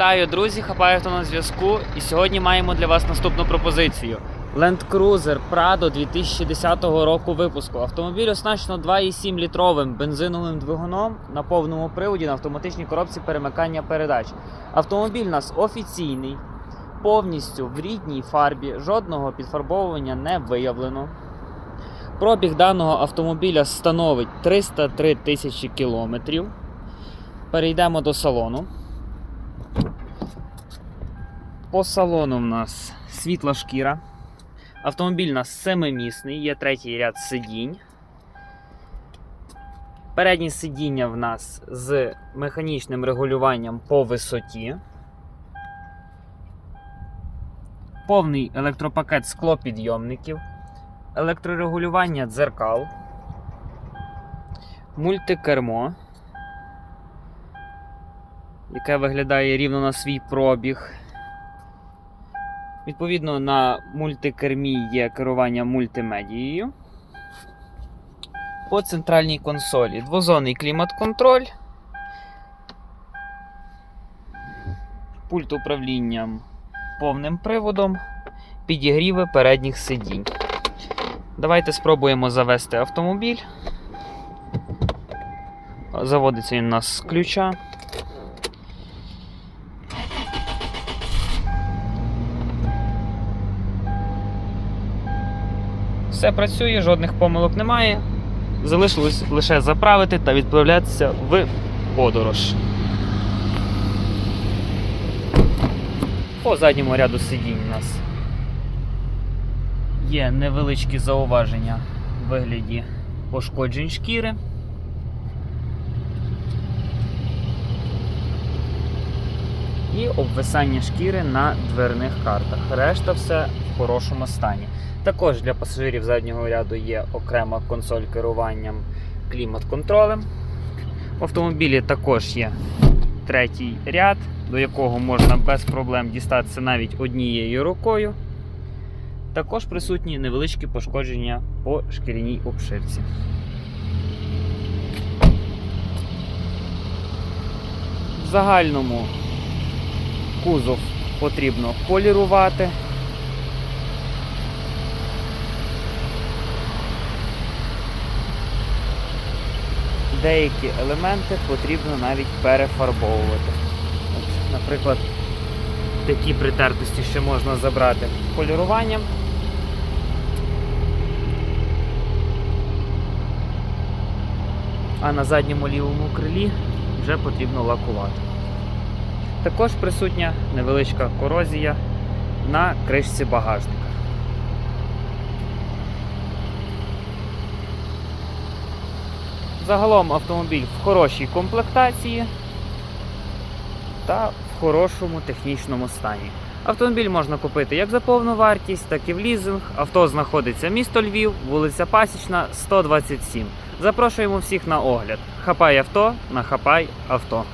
Вітаю, друзі! Хапає авто на зв'язку. І сьогодні маємо для вас наступну пропозицію. Land Cruiser Prado 2010 року випуску. Автомобіль оснащено 2,7 літровим бензиновим двигуном на повному приводі на автоматичній коробці перемикання передач. Автомобіль у нас офіційний, повністю в рідній фарбі, жодного підфарбовування не виявлено. Пробіг даного автомобіля становить 303 тисячі кілометрів. Перейдемо до салону. По салону в нас світла шкіра. Автомобіль у нас семимісний, є третій ряд сидінь. Переднє сидіння в нас з механічним регулюванням по висоті. Повний електропакет склопідйомників, електрорегулювання дзеркал, мультикермо, яке виглядає рівно на свій пробіг. Відповідно, на мультикермі є керування мультимедією. По центральній консолі двозонний клімат-контроль, пульт управлінням повним приводом, підігріви передніх сидінь. Давайте спробуємо завести автомобіль. Заводиться він у нас з ключа. Все працює, жодних помилок немає. Залишилось лише заправити та відправлятися в подорож. По задньому ряду сидінь у нас є невеличкі зауваження в вигляді пошкоджень шкіри. І обвисання шкіри на дверних картах. Решта все в хорошому стані. Також для пасажирів заднього ряду є окрема консоль керуванням клімат-контролем. В автомобілі також є третій ряд, до якого можна без проблем дістатися навіть однією рукою. Також присутні невеличкі пошкодження по шкіряній обшивці. В загальному кузов потрібно полірувати. Деякі елементи потрібно навіть перефарбовувати. От, наприклад, такі притертості ще можна забрати поліруванням. А на задньому лівому крилі вже потрібно лакувати. Також присутня невеличка корозія на кришці багажника. Загалом автомобіль в хорошій комплектації та в хорошому технічному стані. Автомобіль можна купити як за повну вартість, так і в лізинг. Авто знаходиться місто Львів, вулиця Пасічна, 127. Запрошуємо всіх на огляд. Хапай авто на хапай авто.